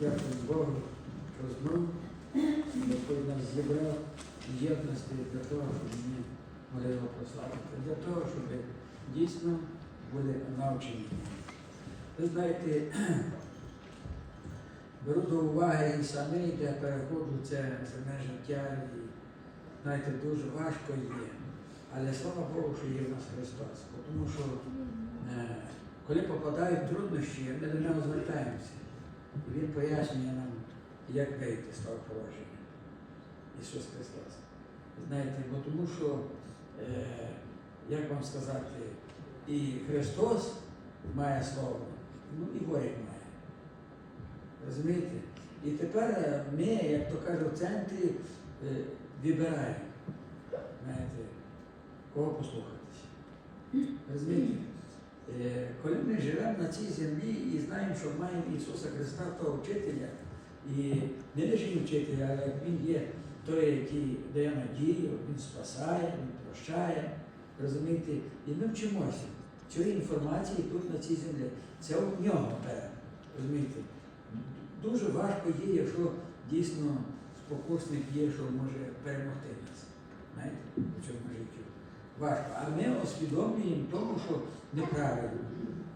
Дякую Богу, що знов Господь нас зібрав в єдності для того, щоб ми могли його прославити, для того, щоб дійсно були навчені. Ви знаєте, беру до уваги і самий, де переходжу це земне життя, і знаєте, дуже важко є. Але слава Богу, що є в нас Христос. Тому що е, коли попадають труднощі, ми до нього звертаємося. Він пояснює нам, як вийти з того положення. Ісус Христос. Знаєте, бо тому що, е, як вам сказати, і Христос має слово, ну і ворог має. Розумієте? І тепер ми, як то кажуть, в центрі е, вибираємо. Знаєте, кого послухатися. Розумієте? Е, Коли ми живемо на цій землі і знаємо, що маємо Ісуса Христа, того вчителя, і не лише вчителя, але Він є той, який дає надію, Він спасає, Він прощає. Розумієте? І ми вчимося цієї інформації тут на цій землі. Це у нього. Розумієте? Дуже важко є, якщо дійсно спокусник є, що може перемогти нас. Знаєте, у цьому житті. Важко. А ми усвідомлюємо тому, що неправильно.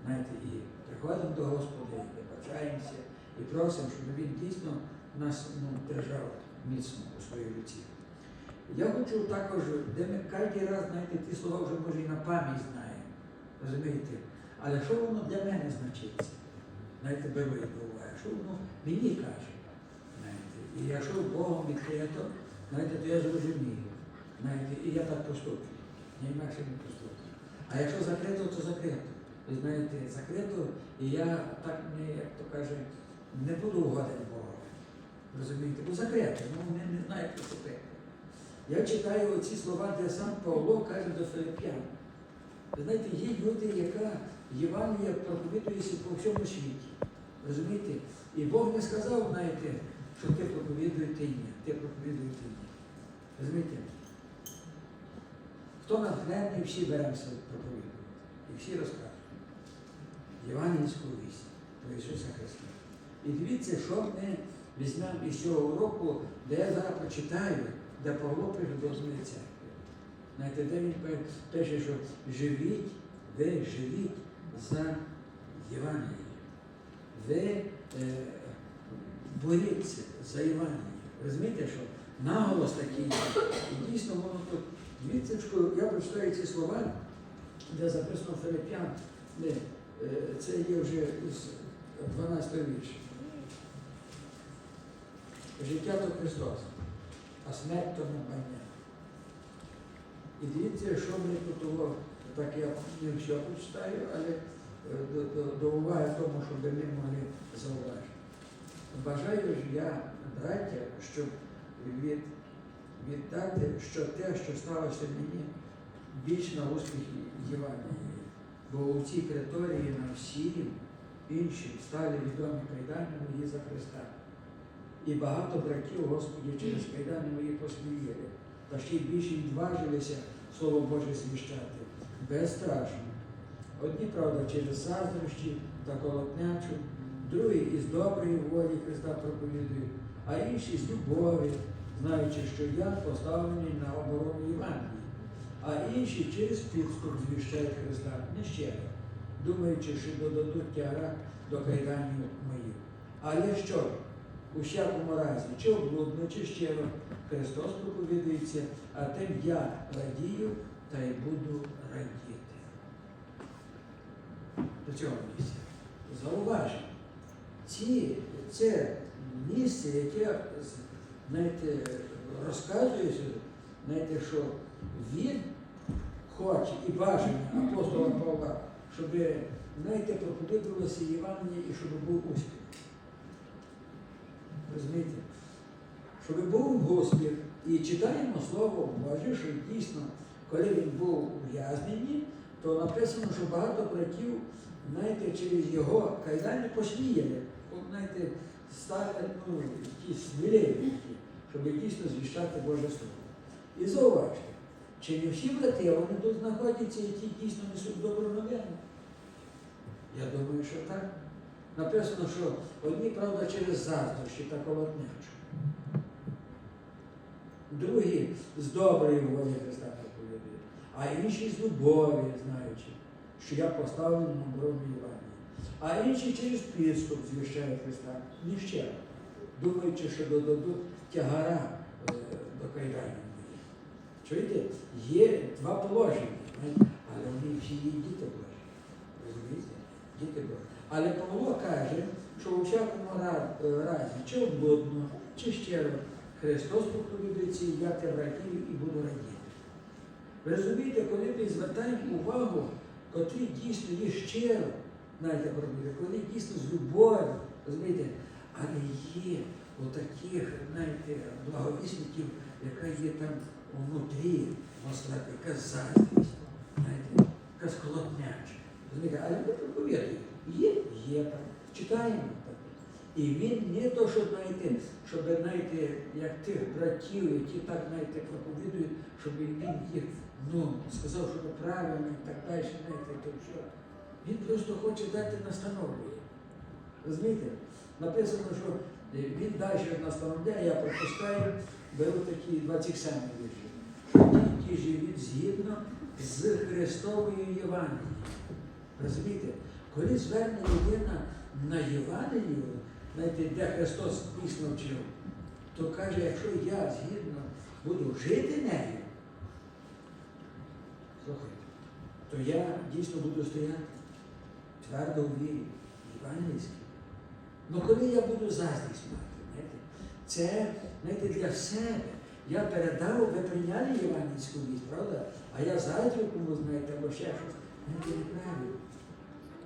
Знаєте, і приходимо до Господа, і вибачаємося, і просимо, щоб Він дійсно нас ну, держав міцно у своїй руці. Я хочу також, де ми кожен раз, знаєте, ті слова вже може і на пам'ять знаємо. Розумієте? Але що воно для мене значиться? Знаєте, і буває, що воно мені каже. Знаєте, і якщо Богом відкрито, знаєте, то я зрозумію. Знаєте, і я так поступлю. Я інакше не поступлю. А якщо закрито, то закрито. Ви знаєте, закрито, і я так не, як то каже, не буду угоден Богу. Розумієте? Бо закрито, ну не, не знаю, як закрито. Я читаю ці слова, де сам Павло каже до Филип'ян. Ви знаєте, є люди, яка Євангелія проповідується по всьому світі. Розумієте? І Бог не сказав, знаєте, що ти проповідує ти ні, ти проповідує ти ні. Розумієте? Хто натхнений, всі беремося проповідувати. І всі розказують. Євангельську вість про Ісуса Христа. І дивіться, що ми візьмемо із цього уроку, де я зараз прочитаю, де Павло пише церкви. Знаєте, де він пише, що живіть, ви живіть за Євангеліє. Ви е, боріться за Євангеліє. Розумієте, що наголос такий, і дійсно воно тут. Що я прочитаю ці слова, де записано Филип'ян, е, це є вже із 12 вірша. Життя то Христос, а смерть то надбання. І дивіться, що ми тут, того, так я не все прочитаю, але е, до уваги тому, щоб ми могли зауважити. Бажаю ж я, браття, щоб від, віддати, що те, що сталося мені, більш на успіхи Євангелії. Бо у цій території на всі інші стали відомі кайдані мої за Христа. І багато братів, Господі, через кайдані мої посміяли, та ще й більше відважилися Слово Боже звіщати, безстрашно. Одні, правда, через заздрощі та колотнячу, другі із доброї волі Христа проповідують, а інші з любові, знаючи, що я поставлений на оборону Євангелії, а інші через підступ звіщають Христа нещиро, думаючи, що додадуть тягара до кайданів моїх. Але що? У всякому разі, чи облудно, чи щиро, Христос проповідується, а тим я радію та й буду радіти. До цього місця. Зауважимо, це місце, яке знаєте, розказує, знаєте, що він хоче і бажання апостола Павла, щоб знаєте, проповідувалося Євангеліє і щоб був успіх. Розумієте? Щоб був успіх. І читаємо Слово Боже, що дійсно, коли він був ув'язнений, то написано, що багато братів, знаєте, через його кайдані посміяли. Знаєте, стали ну, якісь сміливі, щоб дійсно звіщати Боже Слово. І зауважте, чи не всі брати, вони тут знаходяться, які дійсно несуть добру новину? Я думаю, що так. написано, що одні, правда, через заздрощі та колотнячу. Другі з доброї волі Христа проповідують, а інші з любові, знаючи, що я поставлений на оборону Євангелії. А інші через підступ звіщають Христа, ні ще, думаючи, що додадуть тягара е, до кайданів. Чуєте, є два положення, але вони всі є діти Божі. Розумієте? Діти Божі. Але Павло каже, що у всякому е, разі, чи облудно, чи щиро, Христос проповідується, я те радію і буду радіти. Ви розумієте, коли ми звертаємо увагу, котрі дійсно є щиро, знаєте, проповідує, коли дійсно з любов'ю, розумієте, але є отаких, знаєте, благовісників, яка є там внутрі, можна якась заздрість, знаєте, якась холодняча. Розумієте, але ми проповідуємо. Є, є там, читаємо. І він не то, що знаєте, щоб знаєте, як тих братів, які так знаєте, проповідують, щоб він їх ну, сказав, що правильно і так далі, знаєте, то що. Він просто хоче дати настанову. Розумієте? Написано, що він далі настановляє, я пропускаю, беру такі 27 вірші. Ті живіть згідно з Христовою Євангелією. Розумієте? Коли зверне людина на Євангелію, знаєте, де Христос дійсно вчив, то каже, якщо я згідно буду жити нею, слухайте, то я дійсно буду стояти твердо у вірі, євангельській. Ну коли я буду заздрість мати, знаєте, це знаєте, для себе. Я передав, ви прийняли євангельську вість, правда? А я зайдрю комусь, знаєте, або ще щось. Знаєте, неправильно.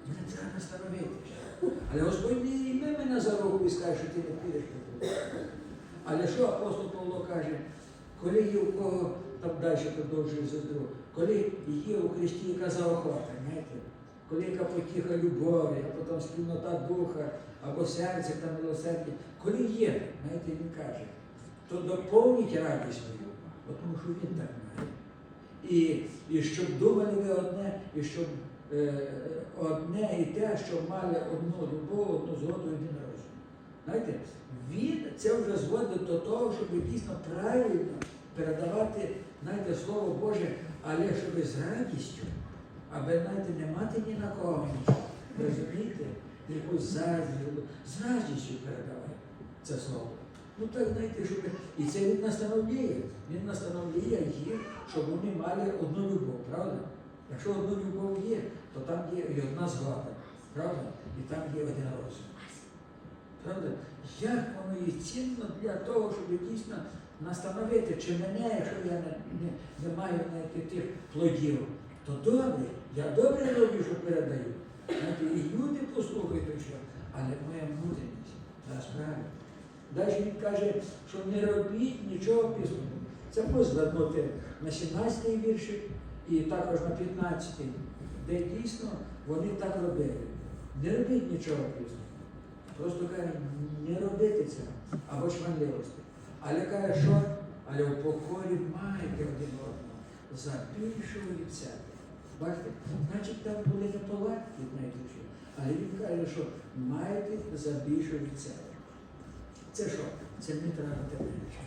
Мене треба настановитися. Але Господь не йме мене за руку і скаже, що ти не підеш по кругу. Але що апостол Павло каже, коли є у кого там далі продовжує заздру, коли є у Христі яка заохота, знаєте, коли потіха любові, а потім спільнота духа, або серце там милосердя, коли є, знаєте, він каже, то доповніть радість мою, тому що він так має. І, і щоб думали ви одне, і щоб е, одне і те, щоб мали одну любов, одну згоду, один розум. Знаєте, він це вже зводить до того, щоб дійсно правильно передавати знаєте, Слово Боже, але щоб з радістю, аби знаєте, не мати ні на кого. Розумієте? Якусь заздрість, з радістю передавай це слово. Ну так знаєте, щоб і це він настановляє. Він настановляє їх, щоб вони мали одну любов, правда? Якщо одну любов є, то там є і одна згода, правда? І там є один розум. Правда? Як воно є цінно для того, щоб дійсно настановити, чи мене, якщо я не, не, не маю знаєте, тих плодів, то добре, я добре роблю, що передаю. Знаєте, і люди послухають, що, але моя мудрість насправді. Далі він каже, що не робіть нічого письменно. Це можна звернути на 17-й вірші і також на 15-й, де дійсно вони так робили. Не робіть нічого письменно. Просто каже, не робити це або шванливості. Але каже, що? Але в покорі маєте один одного за більшого від себе. Бачите? Значить, там були неполадки, що. Але він каже, що маєте за більшого від себе. Це що? Це не треба менше,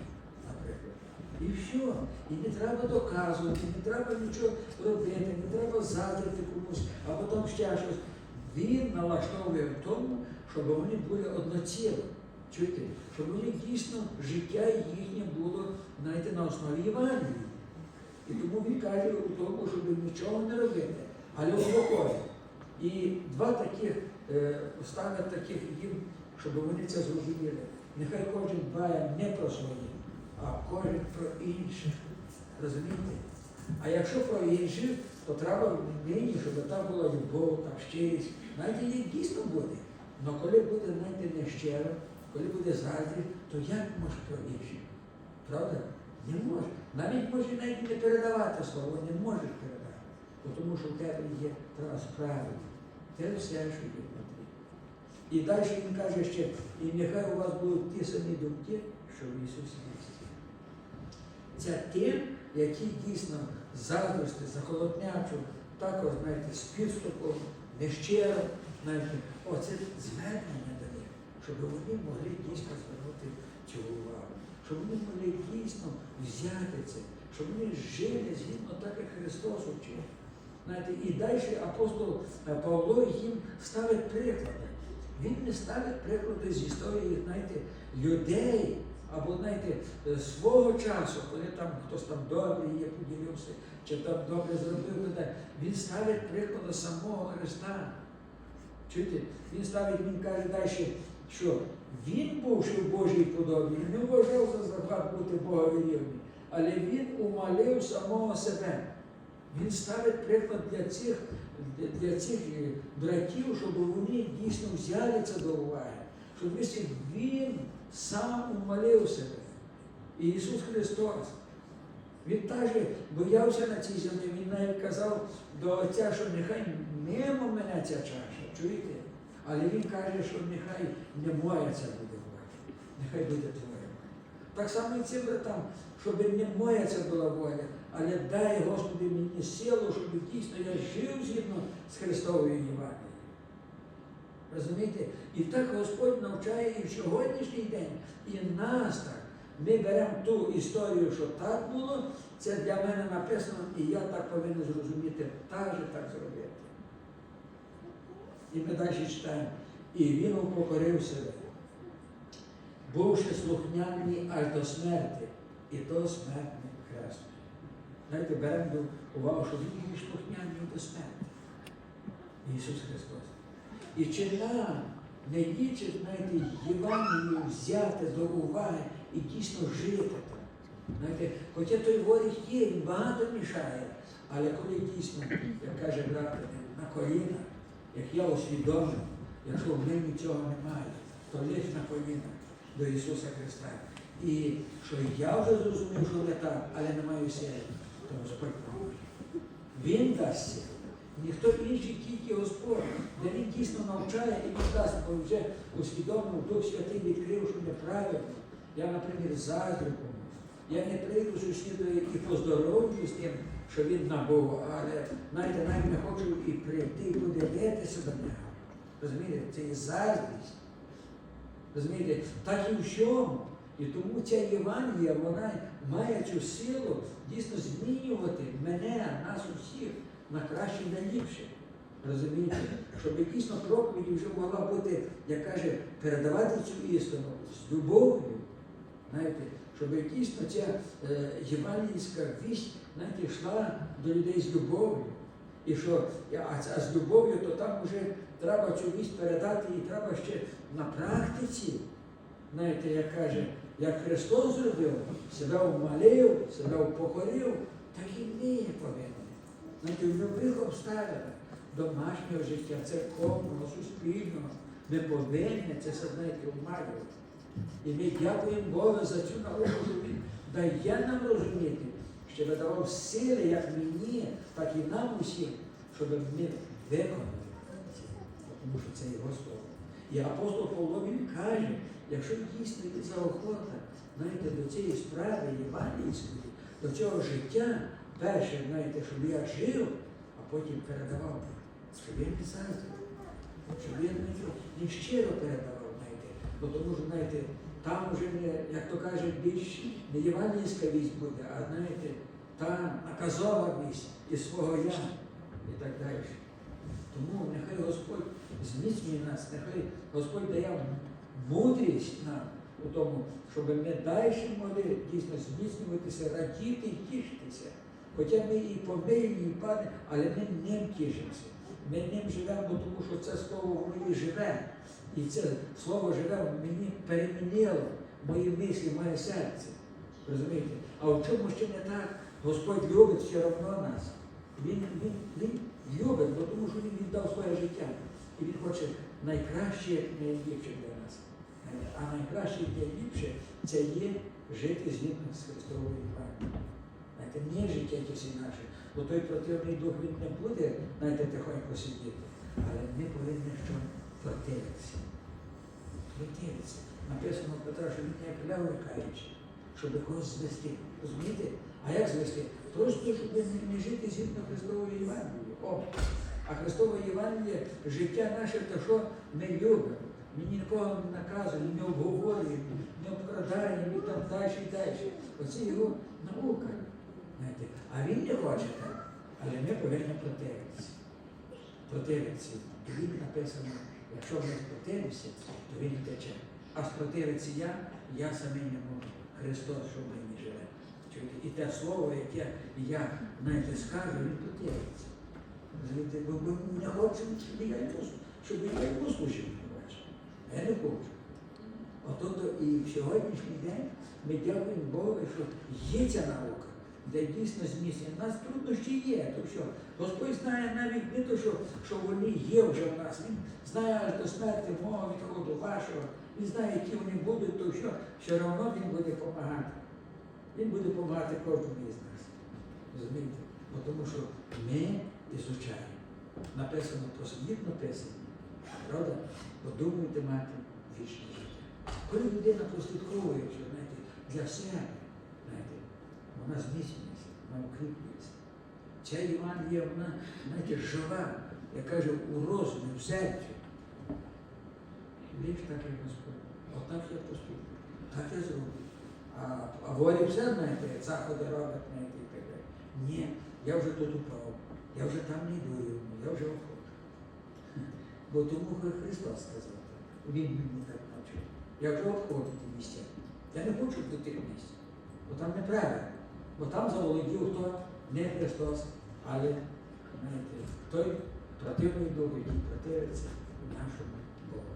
наприклад. І все. І не треба доказувати, не треба нічого робити, не треба заздрити комусь, або там ще щось. Він налаштовує в тому, щоб вони були одноцілі. Чуєте? Щоб вони дійсно життя їхнє було знаєте, на основі Євангелії. І тому він каже у тому, щоб нічого не робити, але у. І два таких е, ставлять таких їм, щоб вони це зрозуміли. Нехай кожен дбає не про своє, а кожен про інших. Розумієте? А якщо про інших, то треба нині, щоб там була любов, там щирість. Знаєте, їх дійсно буде. Але коли буде, знаєте, нещиро, коли буде заздрість, то як може про інших? Правда? Не може. Навіть може навіть не передавати слово, не можеш передати. Тому що в тебе є справи. Те все, що є внутрі. І далі він каже ще, і нехай у вас будуть ті самі думки, що в Ісусі Христі. Це ті, які дійсно заздрості, захолотнячу, також, знаєте, з підступом, нещиро, Знаєте, оце звернення них, щоб вони могли дійсно звернути цю увагу, щоб вони могли дійсно взяти це, щоб вони жили згідно так, як Христос учив. Знаєте, і далі апостол е, Павло їм ставить приклади. Він не ставить приклади з історії, знаєте, людей або знаєте, е, свого часу, коли там хтось там добрий є, поділився, чи там добре зробив, він ставить приклади самого Христа. Чуєте? Він ставить, він каже далі, що він, бувши в Божій подобі, не вважав за захват бути Богові але він умалив самого себе. Він ставить приклад для цих, для- цих е, братів, щоб вони дійсно взяли це до уваги. Щоб він сам умалив себе. І Ісус Христос. Він теж боявся на цій землі, він навіть казав до Отця, що нехай мимо мене ця чаша, чуєте? Але він каже, що нехай не моя ця буде воля, нехай буде твоя воля. Так само і цим братам, щоб не моя це була воля, але дай Господи мені силу, щоб дійсно я жив згідно з Христовою Євангелією. Розумієте? І так Господь навчає і в сьогоднішній день, і нас так. Ми беремо ту історію, що так було, це для мене написано, і я так повинен зрозуміти, так же так зробити. І ми далі читаємо. І він упокорив себе, бувши слухняний аж до смерти, і то смертний хресний. Знаєте, беремо увагу, що він був слухняний до смерти. Ісус Христос. І чи нам не лічить, знаєте, Євангелію взяти до уваги і дійсно жити там. Знаєте, хоча той ворог є, він багато мішає, але коли дійсно, як каже брат, на колінах, як я усвідомив, якщо в мені цього немає, то лиш на колінах до Ісуса Христа. І що я вже зрозумів, що не так, але не маю сили, то Господь поможе. Він дасть. Ніхто інший, тільки Господь, де він дійсно навчає і він дасть, бо вже усвідомив, Дух Святий відкрив, що неправильно. Я, наприклад, заздрю комусь. Я не прийду сусідою і поздоровлюю з тим, що він набув, але знаєте, навіть не хочу і прийти і подивитися до нього. Розумієте, це є заздрість. Розумієте, так і в всьому. І тому ця Євангелія, вона має цю силу дійсно змінювати мене, нас усіх на краще і на ліпше. Розумієте? Щоб дійсно проповідь вже могла бути, як каже, передавати цю істину з любов'ю. Знаєте, щоб дійсно ця е, євангельська вість знаєте, йшла до людей з любов'ю. І що, а, з любов'ю, то там вже треба цю вість передати і треба ще на практиці. Знаєте, як каже, як Христос зробив, себе вмалив, себе упокорив, так і ми повинні. Знаєте, в любих обставинах домашнього життя, церковного, суспільного, ми повинні це знаєте, вмалювати. І ми дякуємо Богу за цю науку, що Він дає нам розуміти, що видавав сили як мені, так і нам усім, щоб ми виконали. Тому що це його слово. І апостол Павло він каже, якщо дійсно є заохота, знаєте, до цієї справи євангельської, до цього життя, перше, знаєте, щоб я жив, а потім передавав, щоб я не заздрив, щоб я не щиро передавав, бо тому що, знаєте, там вже як то каже, більш не євангельська вість буде, а знаєте, та наказова вість із свого я і так далі. Тому нехай Господь зміцнює нас, нехай Господь дає мудрість нам у тому, щоб ми далі могли дійсно зміцнюватися, радіти і тішитися. Хоча ми і помилені, і падаємо, але ми ним тішимося. Ми ним живемо, тому що це слово в мені живе. І це слово живе мені перемінило мої мислі, моє серце. Розумієте? А в чому ще не так? Господь любить все одно нас. Він, він, він любить, бо тому що він віддав своє життя. І він хоче найкраще, як найліпше для нас. А найкраще і найліпше це є жити згідно з Христовою Євангелією. Знаєте, не життя ті всі наші, бо той противний дух він не буде, знаєте, тихонько сидіти. Але ми повинні що противитися. Противитися. Написано Петра, що він як лев лякаючи, щоб когось звести. Розумієте? А як звести? Просто, щоб не, жити згідно Христової Євангелії. О, А Христове Євангеліє життя наше, то що ми любимо. Ми нікого не наказуємо, не обговорюємо, не обкрадаємо і там далі і далі. Оце його наука. Знаєте. А він не хоче так. Але ми повинні противитися. Противитися. Він написано, якщо ми спротивимося, то він тече. А спротивитися я, я самий не можу. Христос, що в мені живе. І те слово, яке я знаєте, скажу, він противиться. Бо ми не хочемо, щоб я йому, щоб я йому служив. Я не хочу. Ото і в сьогоднішній день ми дякуємо Богу, що є ця наука, де дійсно зміцнює. У нас труднощі є, то що Господь знає навіть не то, що, що вони є вже в нас. Він знає аж до смерти мого відходу вашого. Він знає, які вони будуть, то що все одно він буде допомагати. Він буде допомагати кожному із нас. Розумієте? Бо Тому що ми ізучаємо. Написано про світ написано. Правда? Подумайте мати вічне життя. Коли людина прослідковує, що знаєте, для себе, вона зміцнюється, вона укріплюється. Ця Євангелія, вона, знаєте, жива, як каже, у розумі, в серці. Ліж так і Господь. Отак я поступлю. Так я зроблю. А, а волі все, знаєте, заходи роблять, знаєте, і так далі. Ні, я вже тут упав, я вже там не йду, я вже обходжу. Бо тому Христос сказав. Він мені так навчив. Я вже обходжу ті місця. Я не хочу до тих місць, бо там неправильно. Бо там заволодів хто не Христос, але знаєте, той противний дух, який противиться нашому Богу.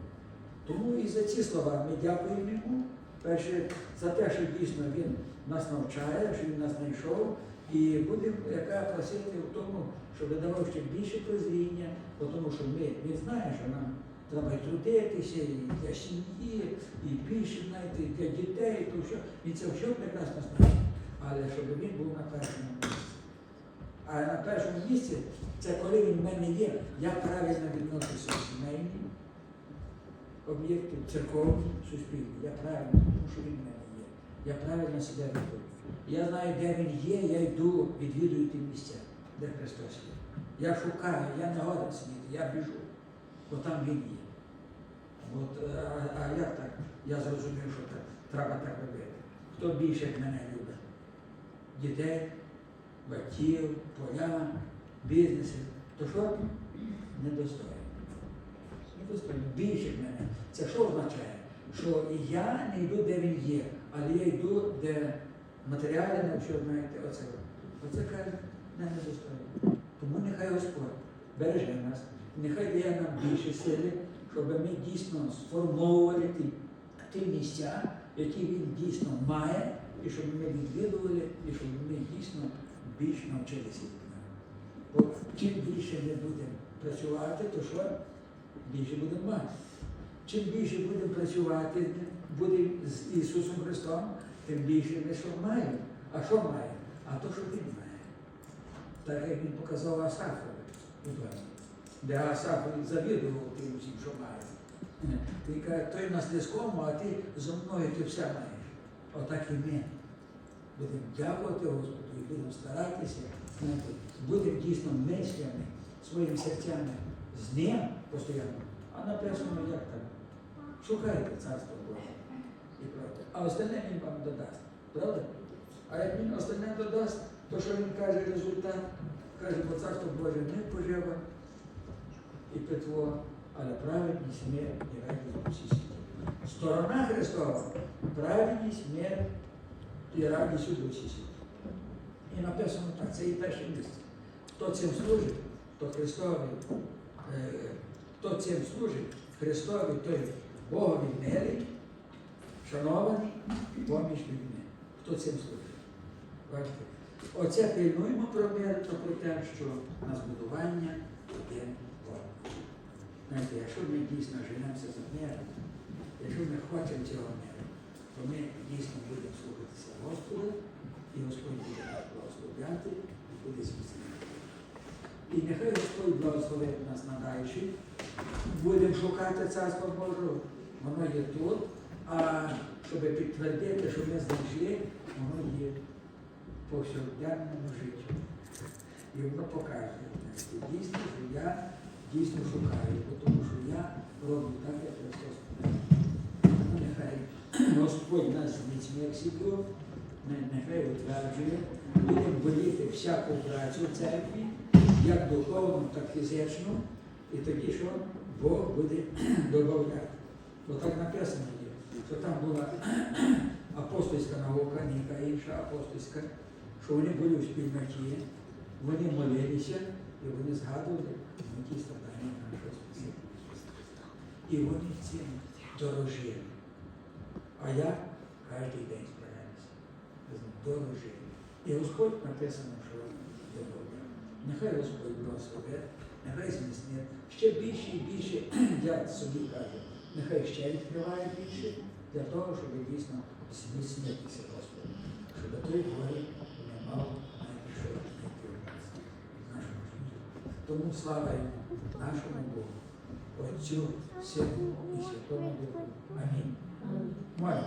Тому і за ці слова ми дякуємо йому. Перше, за те, що дійсно він нас навчає, що він нас знайшов, і будемо яка просити в тому, щоб давав ще більше прозріння, тому що ми, він знає, що нам треба і трудитися, і для сім'ї, і більше, знаєте, і для дітей, і то що він це все прекрасно знає. Але щоб він був на першому місці. А на першому місці це коли він в мене є, я правильно відношуся сімейні об'єктів, церковні, суспільні. Я правильно, тому що він в мене є. Я правильно себе веду. Я знаю, де він є, я йду, відвідую ті місця, де Христос є. Я шукаю, я не годен сидіти, я біжу, бо там він є. От, е, а, а як так? Я зрозумів, що так, треба так робити. Хто більше мене любить? Дітей, батьків, поля, бізнеси. То що? Недостойно. Недостойно. Більше мене. Це що означає? Що я не йду, де він є, але я йду, де матеріальне, що знаєте, оце. Оце каже, не недостойно. Тому нехай Господь береже нас, нехай дає нам більше сили, щоб ми дійсно сформовували ті, ті місця, які він дійсно має, і щоб ми відвідували, і щоб ми дійсно більш навчилися. Бо чим більше ми будемо працювати, то що більше будемо мати. Чим більше будемо працювати, будемо з Ісусом Христом, тим більше ми що маємо. А що маємо? А то, що Він має. Так як він показав Асафові де Асаф завідував тим усім, що має. Він каже, той нас не а ти зо мною ти все маєш. Отак і ми. Будемо дякувати Господу і будемо старатися, будемо дійсно мислями, своїми серцями з ним постійно. А написано, як так? Шукайте царство Боже і правда. А остальне він вам додасть. Правда? А як він остальне додасть, то що він каже результат? Каже, бо царство Боже не пожива і питво, але праведність, мир і радість у всі світі. Сторона Христова праведність, мир і радість у дусі світі. І написано так, це і перше місце. Хто цим служить, то Христові, е, хто цим служить, Христові, той Богові милий, шанований, поміж людьми. Хто цим служить? Бачите? Оце пильнуємо про мир, то про те, що на збудування один. Знаєте, якщо ми дійсно женемося за миром, якщо ми хочемо цього миру, то ми дійсно будемо слухатися Господа, і Господь буде благословляти і буде зміцнити. І нехай Господь благословить нас надальше. Будемо шукати Царство Божого, воно є тут, а щоб підтвердити, що ми знайшли, воно є повсякденному житті. І воно покаже, знаєте, дійсно, що я дійсно шукаю, тому що я роблю так, як Христос. Нехай Господь нас зміцнює, сідло, не- нехай утверджує, будемо боліти всяку працю церкві, як духовну, так фізичну, і тоді що Бог буде додавати. Бо так написано є, що там була апостольська наука, ніяка інша апостольська, що вони були в спільноті, вони молилися і вони згадували ті страдання нашого Спасителя. І вони цим дорожили. А я кожен день справляюся. Дорожили. І Господь написано, що дорожив. Нехай Господь благословить, нехай зміцнить. Ще більше і більше, я собі кажу, нехай ще відкриває більше для того, щоб дійсно зміцнитися Господу. Щоб той горе не мав нас, в нашому житті. Тому слава йому, нашому Богу, Отцю, Сину і Святому Духу. Амінь. Well,